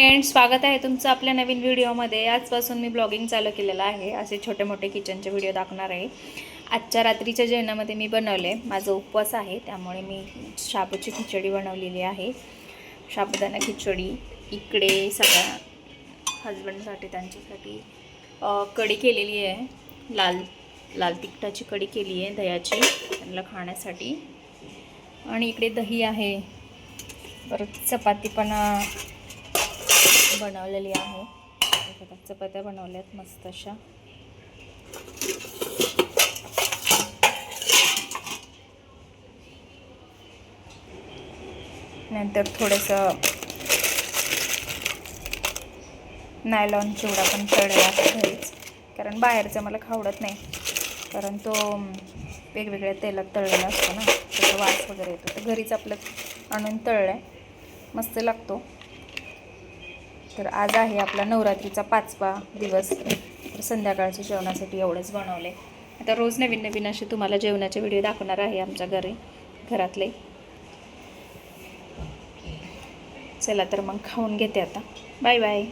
Friend स्वागत आहे तुमचं आपल्या नवीन व्हिडिओमध्ये. आजपासून मी ब्लॉगिंग चालू केलेलं आहे. असे छोटे मोठे किचनचे व्हिडिओ दाखवणार आहे. आजच्या रात्रीच्या जेवणामध्ये मी बनवले. माझा उपवास आहे त्यामुळे मी शाबूची खिचडी बनवलेली आहे. शाबुदाना खिचडी इकडे सगळ्या हजबंडसाठी त्यांच्यासाठी कढी केलेली आहे. लाल लाल तिखटाची कढी केली आहे दह्याची त्यांना खाण्यासाठी. आणि इकडे दही आहे. परत चपाती पण बनवलेली आहे. चपात्या बघा, चपात्या बनवल्यात मस्त अशा. नंतर थोडंसं नायलॉन चिवडा पण तळला घरीच. कारण बाहेरचं मला खावडत नाही. कारण तो वेगवेगळ्या तेलात तळलेला असतो ना त्याचा वास वगैरे येतो. तर घरीच आपलं आणून तळलं आहे मस्त लागतो. तर आज आहे आपला नवरात्रीचा पाचवा दिवस. तर संध्याकाळच्या जेवणासाठी एवढंच बनवले आता रोज नवीन नवीन असे तुम्हाला जेवणाचे व्हिडिओ दाखवणार आहे आमच्या घरी घरातले. चला तर मग खाऊन घेते आता. Bye bye.